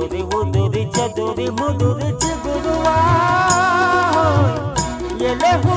చెదురి ఉదురి చెదురి ముదురి చిగురువా ఎలహూ